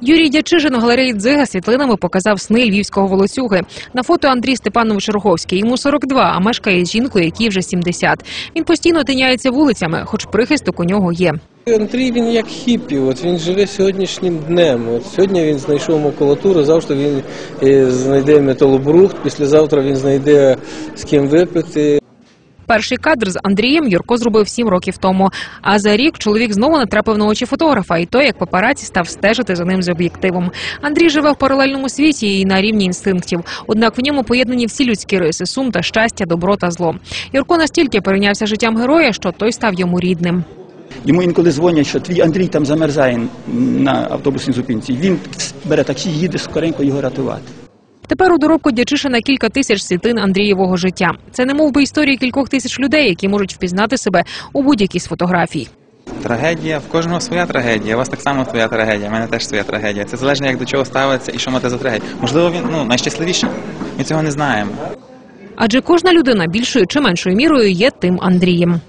Юрій Дячижин у галереї Дзига світлинами показав сни львівського волоцюги. На фото Андрій Степанович Роговський. Йому 42, а мешкає з жінкою, якій вже 70. Він постійно тиняється вулицями, хоч прихисток у нього є. Андрій він як хіпі, от він живе сьогоднішнім днем. От сьогодні він знайшов макулатуру, завтра він е, знайде металобрухт, післязавтра він знайде з ким випити. Перший кадр з Андрієм Юрко зробив сім років тому. А за рік чоловік знову натрапив на очі фотографа, і той, як папараці, став стежити за ним з об'єктивом. Андрій живе в паралельному світі і на рівні інстинктів. Однак в ньому поєднані всі людські риси: сум та щастя, добро та зло. Юрко настільки перейнявся життям героя, що той став йому рідним. Йому інколи дзвонять, що твій Андрій там замерзає на автобусній зупинці. Він бере таксі, їде скоренько його рятувати. Тепер у доробку Дячишина кілька тисяч світлин Андрієвого життя. Це не мов би історії кількох тисяч людей, які можуть впізнати себе у будь-якій з фотографій. Трагедія, в кожного своя трагедія. У вас так само твоя трагедія, в мене теж своя трагедія. Це залежно, як до чого ставиться і що мати за трагедію. Можливо, він ну найщасливіший. Ми цього не знаємо. Адже кожна людина більшою чи меншою мірою є тим Андрієм.